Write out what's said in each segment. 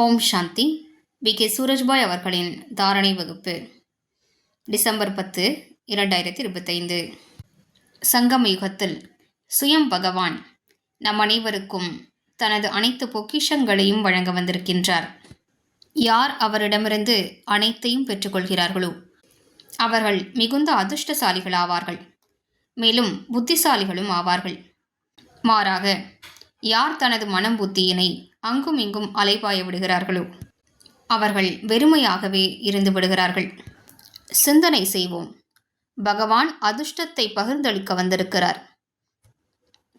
Om Shanti. We. K. Surajbhai அவர்களின் தாரணை வகுப்பு. டிசம்பர் பத்து இரண்டாயிரத்தி இருபத்தைந்து சங்கம யுகத்தில் சுயம் பகவான் நம் அனைவருக்கும் தனது அனைத்து பொக்கிஷங்களையும் வழங்க வந்திருக்கின்றார். யார் அவரிடமிருந்து அனைத்தையும் பெற்றுக்கொள்கிறார்களோ அவர்கள் மிகுந்த அதிர்ஷ்டசாலிகள் ஆவார்கள் மேலும் புத்திசாலிகளும் ஆவார்கள். மாறாக யார் தனது மனம் புத்தியினை அங்கும் இங்கும் அலைபாய விடுகிறார்களோ அவர்கள் வெறுமையாகவே இருந்து விடுகிறார்கள். சிந்தனை செய்வோம். பகவான் அதிர்ஷ்டத்தை பகிர்ந்தளிக்க வந்திருக்கிறார்.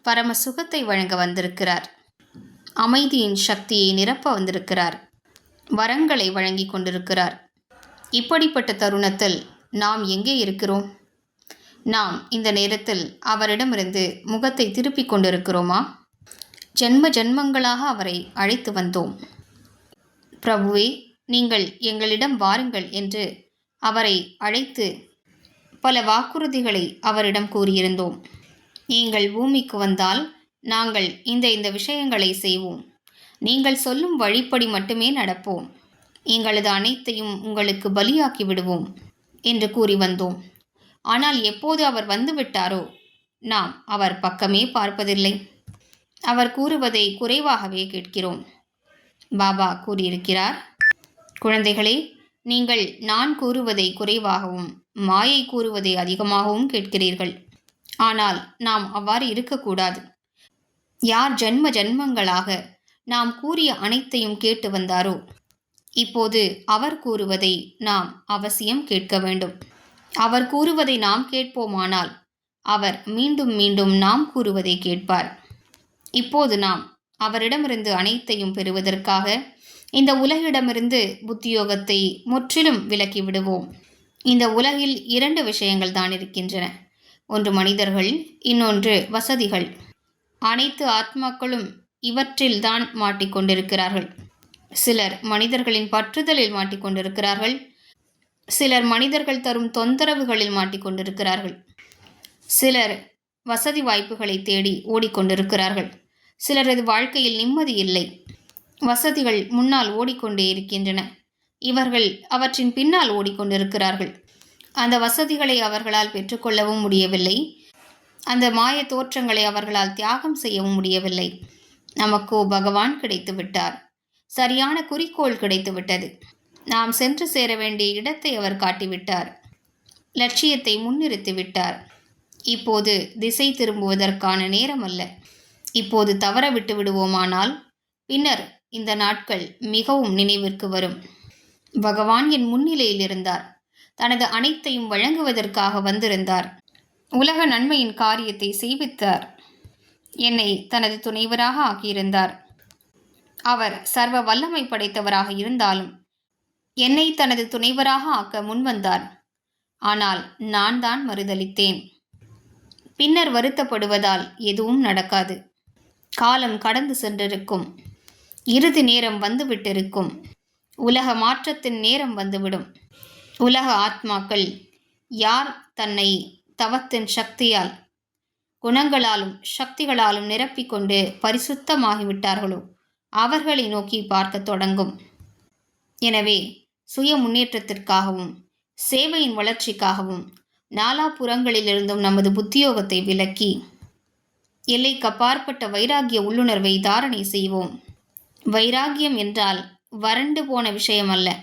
பரம சுகத்தை வழங்க வந்திருக்கிறார். அமைதியின் சக்தியை நிரப்ப வந்திருக்கிறார். வரங்களை வழங்கி கொண்டிருக்கிறார். இப்படிப்பட்ட தருணத்தில் நாம் எங்கே இருக்கிறோம்? நாம் இந்த நேரத்தில் அவரிடமிருந்து முகத்தை திருப்பிக் கொண்டிருக்கிறோமா? ஜென்ம ஜென்மங்களாக அவரை அழைத்து வந்தோம். பிரபுவே நீங்கள் எங்களிடம் வாருங்கள் என்று அவரை அழைத்து பல வாக்குறுதிகளை அவரிடம் கூறியிருந்தோம். நீங்கள் பூமிக்கு வந்தால் நாங்கள் இந்த இந்த விஷயங்களை செய்வோம். நீங்கள் சொல்லும் வழிப்படி மட்டுமே நடப்போம். எங்களது அனைத்தையும் உங்களுக்கு பலியாக்கி விடுவோம் என்று கூறி வந்தோம். ஆனால் எப்போது அவர் வந்துவிட்டாரோ நாம் அவர் பக்கமே பார்ப்பதில்லை. அவர் கூறுவதை குறைவாகவே கேட்கிறோம். பாபா கூறியிருக்கிறார் குழந்தைகளே நீங்கள் நான் கூறுவதை குறைவாகவும் மாயை கூறுவதை அதிகமாகவும் கேட்கிறீர்கள். ஆனால் நாம் அவ்வாறு இருக்கக்கூடாது. யார் ஜென்ம ஜென்மங்களாக நாம் கூறிய அனைத்தையும் கேட்டு வந்தாரோ இப்போது அவர் கூறுவதை நாம் அவசியம் கேட்க வேண்டும். அவர் கூறுவதை நாம் கேட்போமானால் அவர் மீண்டும் மீண்டும் நாம் கூறுவதை கேட்பார். இப்போது நாம் அவரிடமிருந்து அனைத்தையும் பெறுவதற்காக இந்த உலகிடமிருந்து புத்தியோகத்தை முற்றிலும் விலக்கி விடுவோம். இந்த உலகில் இரண்டு விஷயங்கள் தான் இருக்கின்றன. ஒன்று மனிதர்கள் இன்னொன்று வசதிகள். அனைத்து ஆத்மாக்களும் இவற்றில்தான் மாட்டிக்கொண்டிருக்கிறார்கள் சிலர் மனிதர்களின் பற்றுதலில் மாட்டிக்கொண்டிருக்கிறார்கள் சிலர் மனிதர்கள் தரும் தொந்தரவுகளில் மாட்டிக்கொண்டிருக்கிறார்கள் சிலர் வசதி வாய்ப்புகளை தேடி ஓடிக்கொண்டிருக்கிறார்கள் சிலரது வாழ்க்கையில் நிம்மதி இல்லை. வசதிகள் முன்னால் ஓடிக்கொண்டே இருக்கின்றன. இவர்கள் அவற்றின் பின்னால் ஓடிக்கொண்டிருக்கிறார்கள். அந்த வசதிகளை அவர்களால் பெற்றுக்கொள்ளவும் முடியவில்லை. அந்த மாய தோற்றங்களை அவர்களால் தியாகம் செய்யவும் முடியவில்லை. நமக்கோ பகவான் கிடைத்து விட்டார். சரியான குறிக்கோள் கிடைத்து விட்டது. நாம் சென்று சேர வேண்டிய இடத்தை அவர் காட்டிவிட்டார். லட்சியத்தை முன்னிறுத்தி விட்டார். இப்போது திசை திரும்புவதற்கான நேரம் அல்ல இப்போது தவற விட்டு விடுவோமானால்? பின்னர் இந்த நாட்கள் மிகவும் நினைவிற்கு வரும். பகவான் என் முன்னிலையில் இருந்தார் தனது அனைத்தையும் வழங்குவதற்காக வந்திருந்தார். உலக நன்மையின் காரியத்தை செய்வித்தார். என்னை தனது துணைவராக ஆக்கியிருந்தார். அவர் சர்வ வல்லமை படைத்தவராக இருந்தாலும் என்னை தனது துணைவராக ஆக்க முன்வந்தார். ஆனால் நான் தான் மறுதளித்தேன் பின்னர் வருத்தப்படுவதால் எதுவும் நடக்காது. காலம் கடந்து சென்றிருக்கும். இறுதி நேரம் வந்துவிட்டிருக்கும். உலக மாற்றத்தின் நேரம் வந்துவிடும். உலக ஆத்மாக்கள் யார் தன்னை தவத்தின் சக்தியால் குணங்களாலும் சக்திகளாலும் நிரப்பிக்கொண்டு பரிசுத்தமாகிவிட்டார்களோ? அவர்களை நோக்கி பார்க்க தொடங்கும். எனவே சுய முன்னேற்றத்திற்காகவும் சேவையின் வளர்ச்சிக்காகவும் நாலாபுறங்களிலிருந்தும் நமது புத்தியோகத்தை விலக்கி எல்லைக்கு அப்பாற்பட்ட வைராகிய உள்ளுணர்வை தாரணை செய்வோம். வைராகியம் என்றால் வறண்டு போன விஷயம் அல்ல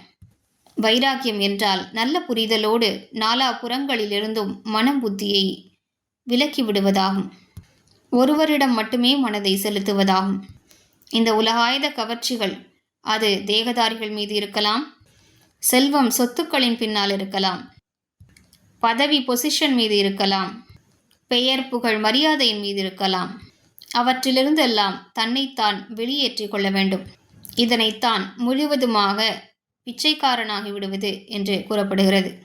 வைராகியம் என்றால் நல்ல புரிதலோடு நாலா புறங்களிலிருந்தும் மனம் புத்தியை விலக்கி விடுவதாகும். ஒருவரிடம் மட்டுமே மனதை செலுத்துவதாகும். இந்த உலகாயுத கவர்ச்சிகள் அது தேகதாரிகள் மீது இருக்கலாம் செல்வம் சொத்துக்களின் பின்னால் இருக்கலாம் பதவி பொசிஷன் மீது இருக்கலாம் பெயர் புகழ் மரியாதையின் மீது இருக்கலாம். அவற்றிலிருந்தெல்லாம் தன்னைத்தான் வெளியேற்றிக் கொள்ள வேண்டும். இதனைத்தான் முழுவதுமாக பிச்சைக்காரனாகி விடுவது என்று கூறப்படுகிறது.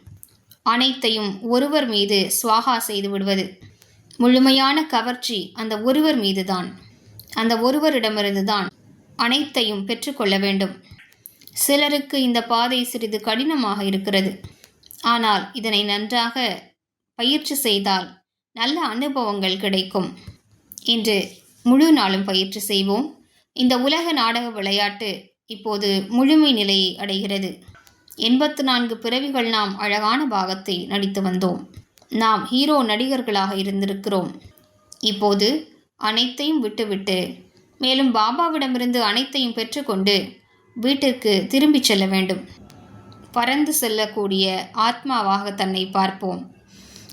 அனைத்தையும் ஒருவர் மீது சுவாகா செய்து விடுவது முழுமையான கவர்ச்சி அந்த ஒருவர் மீதுதான். அந்த ஒருவரிடமிருந்து தான் அனைத்தையும் பெற்றுக்கொள்ள வேண்டும். சிலருக்கு இந்த பாதை சிறிது கடினமாக இருக்கிறது. ஆனால் இதனை நன்றாக பயிற்சி செய்தால் நல்ல அனுபவங்கள் கிடைக்கும். இன்று முழு நாளும் பயிற்சி செய்வோம். இந்த உலக நாடக விளையாட்டு இப்போது முழுமை நிலையை அடைகிறது. எண்பத்து நான்கு பிறவிகள் நாம் அழகான பாகத்தை நடித்து வந்தோம். நாம் ஹீரோ நடிகர்களாக இருந்திருக்கிறோம். இப்போது அனைத்தையும் விட்டுவிட்டு மேலும் பாபாவிடமிருந்து அனைத்தையும் பெற்றுக்கொண்டு வீட்டிற்கு திரும்பிச் செல்ல வேண்டும். பறந்து செல்லக்கூடிய ஆத்மாவாக தன்னை பார்ப்போம்.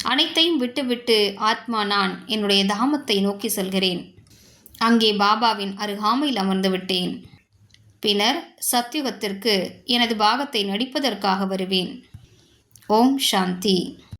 அனைத்தையும் விட்டுவிட்டு ஆத்மா நான் என்னுடைய தாமத்தை நோக்கி செல்கிறேன். அங்கே பாபாவின் அருகாமையில் அமர்ந்து விட்டேன். பின்னர் சத்யுகத்திற்கு எனது பாகத்தை நடிப்பதற்காக வருவேன். ஓம் சாந்தி.